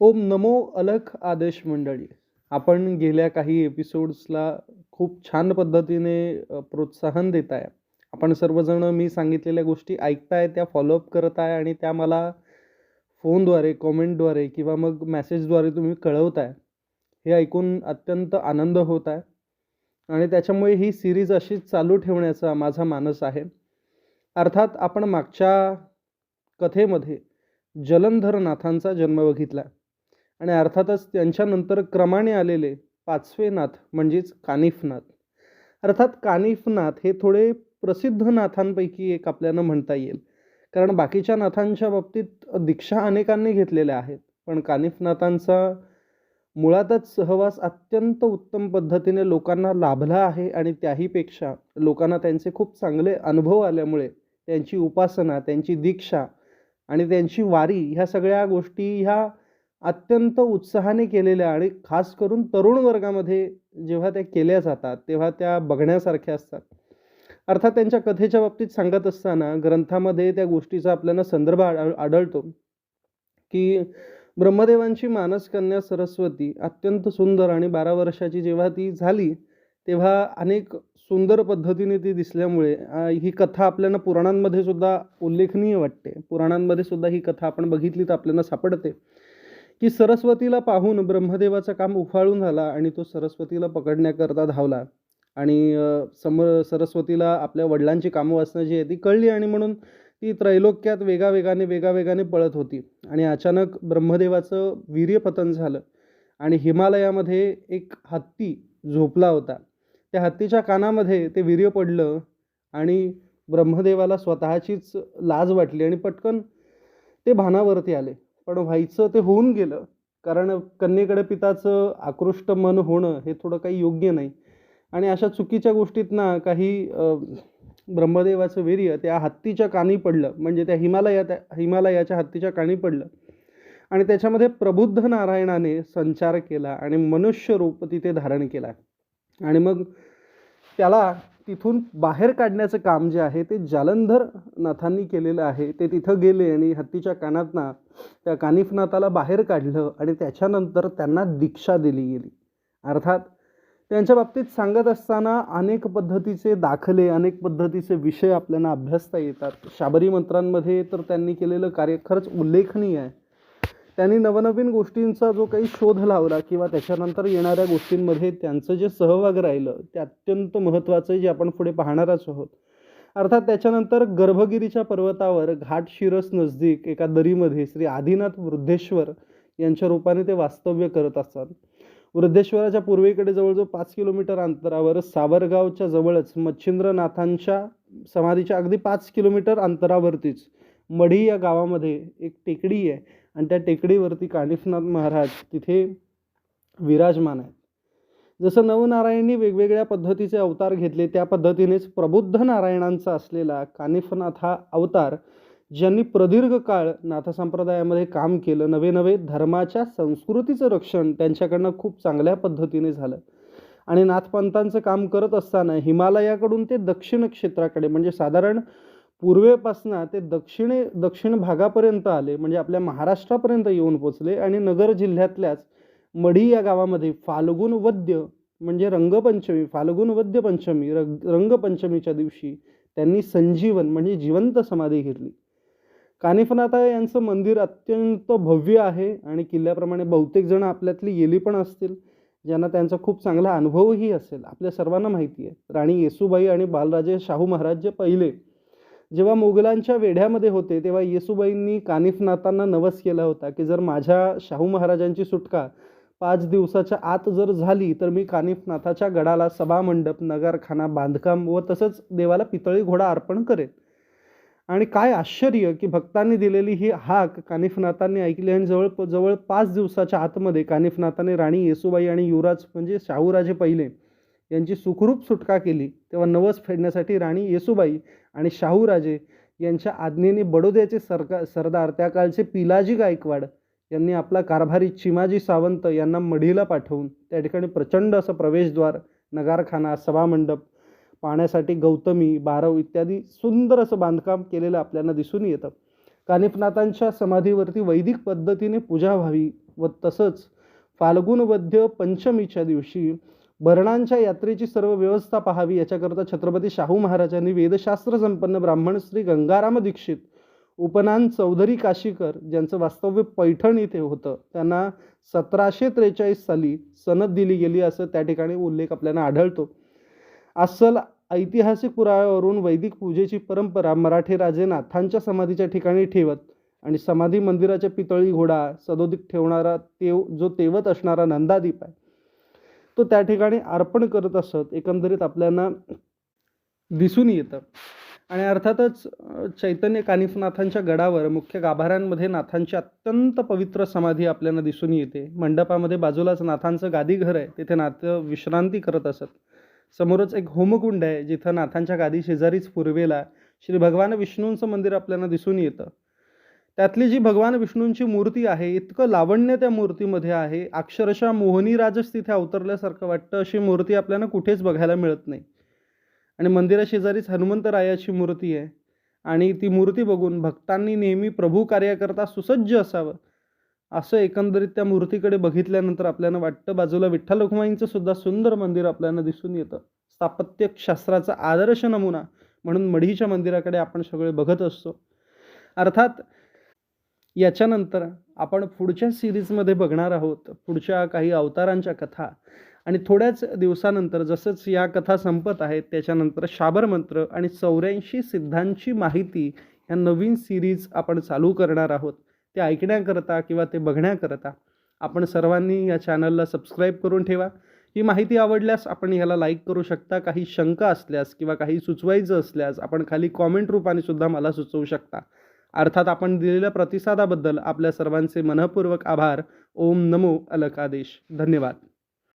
ओम नमो अलख आदेश मंडळी. आपण गेल्या काही एपिसोड्सला खूप छान पद्धतीने प्रोत्साहन देत आहे. आपण सर्वजण मी सांगितलेल्या गोष्टी ऐकताय त्या फॉलोअप करत आहे आणि त्या मला फोनद्वारे कॉमेंटद्वारे किंवा मग मेसेजद्वारे तुम्ही कळवताय. हे ऐकून अत्यंत आनंद होत आहे. आणि त्याच्यामुळे ही सिरीज अशीच चालू ठेवण्याचा माझा मानस आहे. अर्थात आपण मागच्या कथेमध्ये जलंधरनाथांचा जन्म बघितला. आणि अर्थातच त्यांच्यानंतर क्रमाने आलेले पाचवे नाथ म्हणजेच कानिफनाथ. अर्थात कानिफनाथ हे थोडे प्रसिद्ध नाथांपैकी एक आपल्याला म्हणता येईल. कारण बाकीच्या नाथांच्या बाबतीत दीक्षा अनेकांनी घेतलेल्या आहेत. पण कानिफनाथांचा मुळातच सहवास अत्यंत उत्तम पद्धतीने लोकांना लाभला आहे आणि त्याहीपेक्षा लोकांना त्यांचे खूप चांगले अनुभव आल्यामुळे त्यांची उपासना त्यांची दीक्षा आणि त्यांची वारी ह्या सगळ्या गोष्टी ह्या अत्यंत उत्साहाने केलेल्या आणि खास करून तरुण वर्गामध्ये जेव्हा त्या केल्या जातात तेव्हा त्या बघण्यासारख्या असतात. अर्थात त्यांच्या कथेच्या बाबतीत सांगत असताना ग्रंथामध्ये त्या गोष्टीचा आपल्याला संदर्भ आढळतो की ब्रह्मदेवांची मानसकन्या सरस्वती अत्यंत सुंदर आणि बारा वर्षाची जेव्हा ती झाली तेव्हा अनेक सुंदर पद्धतीने ती दिसल्यामुळे ही कथा आपल्याला पुराणांमध्ये सुद्धा उल्लेखनीय वाटते. पुराणांमध्ये सुद्धा ही कथा आपण बघितली तर आपल्याला सापडते. की सरस्वतीला पाहून ब्रह्मदेवाचं काम उफाळून झाला आणि तो सरस्वतीला पकडण्याकरता धावला. आणि सम सरस्वतीला आपल्या वडिलांची कामं वाचणं जी आहे ती कळली आणि म्हणून ती त्रैलोक्यात वेगावेगाने वेगावेगाने पळत होती. आणि अचानक ब्रह्मदेवाचं वीर्यपतन झालं आणि हिमालयामध्ये एक हत्ती झोपला होता. त्या हत्तीच्या कानामध्ये ते वीर्य पडलं आणि ब्रह्मदेवाला स्वतःचीच लाज वाटली आणि पटकन ते भानावरती आले. पण व्हायचं ते होऊन गेलं. कारण कन्येकडे पिताचं आकृष्ट मन होणं हे थोडं काही योग्य नाही. आणि अशा चुकीच्या गोष्टीत ना काही ब्रह्मदेवाचं वीर्य त्या हत्तीच्या कानी पडलं. म्हणजे त्या हिमालया त्या हिमालयाच्या हत्तीच्या कानी पडलं. आणि त्याच्यामध्ये प्रबुद्ध नारायणाने संचार केला आणि मनुष्य रूप तिथे धारण केला. आणि मग त्याला तिथून बाहेर काढण्याचं काम जे आहे ते जालंधर नाथांनी केलेलं आहे. ते तिथं गेले आणि हत्तीच्या कानातना त्या कानिफनाथाला बाहेर काढलं आणि त्याच्यानंतर त्यांना दीक्षा दिली गेली. अर्थात त्यांच्या बाबतीत सांगत असताना अनेक पद्धतीचे दाखले अनेक पद्धतीचे विषय आपल्याला अभ्यासता येतात. शाबरी मंत्रांमध्ये तर त्यांनी केलेलं कार्य खरंच उल्लेखनीय आहे. त्यांनी नवनवीन गोष्टींचा जो काही शोध लावला किंवा त्याच्यानंतर येणाऱ्या गोष्टींमध्ये त्यांचं जे सहभाग राहिलं ते अत्यंत महत्त्वाचं आहे जे आपण पुढे पाहणारच आहोत. अर्थात त्याच्यानंतर गर्भगिरीच्या पर्वतावर घाट शिरस नजदीक एका दरीमध्ये श्री आदिनाथ वृद्धेश्वर यांच्या रूपाने ते वास्तव्य करत असतात. वृद्धेश्वराच्या पूर्वेकडे जवळजवळ पाच किलोमीटर अंतरावर सावरगावच्या जवळच मच्छिंद्रनाथांच्या समाधीच्या अगदी पाच किलोमीटर अंतरावरतीच मढी या गावामध्ये एक टेकडी आहे. आणि त्या टेकडीवरती कानिफनाथ महाराज तिथे विराजमान आहेत. जसं नवनारायणी वेगवेगळ्या पद्धतीचे अवतार घेतले त्या पद्धतीनेच प्रबुद्ध नारायणांचा असलेला कानिफनाथ हा अवतार ज्यांनी प्रदीर्घ काळ नाथसंप्रदायामध्ये काम केलं नवे नवे धर्माच्या संस्कृतीचं रक्षण त्यांच्याकडनं खूप चांगल्या पद्धतीने झालं. आणि नाथपंतांचं काम करत असताना हिमालयाकडून ते दक्षिण क्षेत्राकडे म्हणजे साधारण पूर्वेपासनं ते दक्षिणे दक्षिण भागापर्यंत आले म्हणजे आपल्या महाराष्ट्रापर्यंत येऊन पोचले आणि नगर जिल्ह्यातल्याच मढी या गावामध्ये फाल्गुन वद्य म्हणजे रंगपंचमी फाल्गुन वद्य पंचमी रंग रंगपंचमीच्या दिवशी त्यांनी संजीवन म्हणजे जिवंत समाधी घेतली. कानिफनाथा यांचं मंदिर अत्यंत भव्य आहे आणि किल्ल्याप्रमाणे बहुतेक जण आपल्यातली गेली पण असतील ज्यांना त्यांचा खूप चांगला अनुभवही असेल. आपल्या सर्वांना माहिती आहे राणी येसूबाई आणि बालराजे शाहू महाराज जे पहिले जेव्हा मोगलांच्या वेढ्यामध्ये होते तेव्हा येसुबाईंनी कानिफनाथांना नवस केला होता की जर माझ्या शाहू महाराजांची सुटका पाच दिवसाच्या आत जर झाली तर मी कानिफनाथाच्या गडाला सभामंडप नगरखाना बांधकाम व तसंच देवाला पितळी घोडा अर्पण करेन. आणि काय आश्चर्य की भक्तांनी दिलेली ही हाक कानिफनाथांनी ऐकली आणि जवळ जवळ पाच दिवसाच्या आतमध्ये कानिफनाथाने राणी येसूबाई आणि युवराज म्हणजे शाहूराजे पहिले यांची सुखरूप सुटका केली तेव्हा नवस फेडण्यासाठी राणी येसुबाई आणि शाहूराजे यांच्या आज्ञेने बडोद्याचे सरकार सरदार त्या काळचे पिलाजी गायकवाड यांनी आपला कारभारी चिमाजी सावंत यांना मढीला पाठवून त्या ठिकाणी प्रचंड असं प्रवेशद्वार नगारखाना सभामंडप पाण्यासाठी गौतमी बारव इत्यादी सुंदर असं बांधकाम केलेलं आपल्याला दिसून येतं. कानिफनाथांच्या समाधीवरती वैदिक पद्धतीने पूजा व्हावी व तसंच फाल्गुन वद्य पंचमीच्या दिवशी बरणांच्या यात्रेची सर्व व्यवस्था पाहावी याच्याकरता छत्रपती शाहू महाराजांनी वेदशास्त्र संपन्न ब्राह्मण श्री गंगाराम दीक्षित उपनान चौधरी काशीकर ज्यांचं वास्तव्य पैठण इथे होतं त्यांना सतराशे त्रेचाळीस साली सनद दिली गेली असं त्या ठिकाणी उल्लेख आपल्याला आढळतो. अस्सल ऐतिहासिक पुराव्यावरून वैदिक पूजेची परंपरा मराठी राजे नाथांच्या समाधीच्या ठिकाणी ठेवत आणि समाधी मंदिराच्या पितळी घोडा सदोदिक ठेवणारा तेव जो तेवत असणारा नंदादीप आहे. तो त्या ठिकाणी अर्पण करत असत एकंदरीत आपल्याला दिसून येतं. आणि अर्थातच चैतन्य कानिफनाथांच्या गडावर मुख्य गाभाऱ्यांमध्ये नाथांची अत्यंत पवित्र समाधी आपल्याला दिसून येते. मंडपामध्ये बाजूलाच नाथांचं गादीघर आहे तिथे नाथ विश्रांती करत असत. समोरच एक होमकुंड आहे जिथं नाथांच्या गादी शेजारीच पूर्वेला श्री भगवान विष्णूंचं मंदिर आपल्याला दिसून येतं. त्यातली जी भगवान विष्णूंची मूर्ती आहे इतकं लावण्य त्या मूर्तीमध्ये आहे अक्षरशः मोहनी राजच तिथे अवतरल्यासारखं वाटतं अशी मूर्ती आपल्याला कुठेच बघायला मिळत नाही. आणि मंदिराशेजारीच हनुमंतरायाची मूर्ती आहे. आणि ती मूर्ती बघून भक्तांनी नेहमी प्रभू कार्याकरता सुसज्ज असावं असं एकंदरीत त्या मूर्तीकडे बघितल्यानंतर आपल्याला वाटतं. बाजूला विठ्ठल रखुमाईंचं सुद्धा सुंदर मंदिर आपल्याला दिसून येतं. स्थापत्यशास्त्राचा आदर्श नमुना म्हणून मढीच्या मंदिराकडे आपण सगळे बघत असतो. अर्थात याच्यानंतर आपण पुढच्या सिरीजमध्ये बघणार आहोत पुढच्या काही अवतारांच्या कथा. आणि थोड्याच दिवसानंतर जसंच या कथा संपत आहेत त्याच्यानंतर शाबरमंत्र आणि चौऱ्याऐंशी सिद्धांची माहिती ह्या नवीन सिरीज आपण चालू करणार आहोत. ते ऐकण्याकरता किंवा ते बघण्याकरता आपण सर्वांनी या चॅनलला सबस्क्राईब करून ठेवा. ही माहिती आवडल्यास आपण ह्याला लाईक करू शकता काही शंका असल्यास किंवा काही सुचवायचं असल्यास आपण खाली कॉमेंट रूपाने सुद्धा मला सुचवू शकता. अर्थात आपण दिलेल्या प्रतिसादाबद्दल आपल्या सर्वांचे मनःपूर्वक आभार. ओम नमो अलकादेश. धन्यवाद.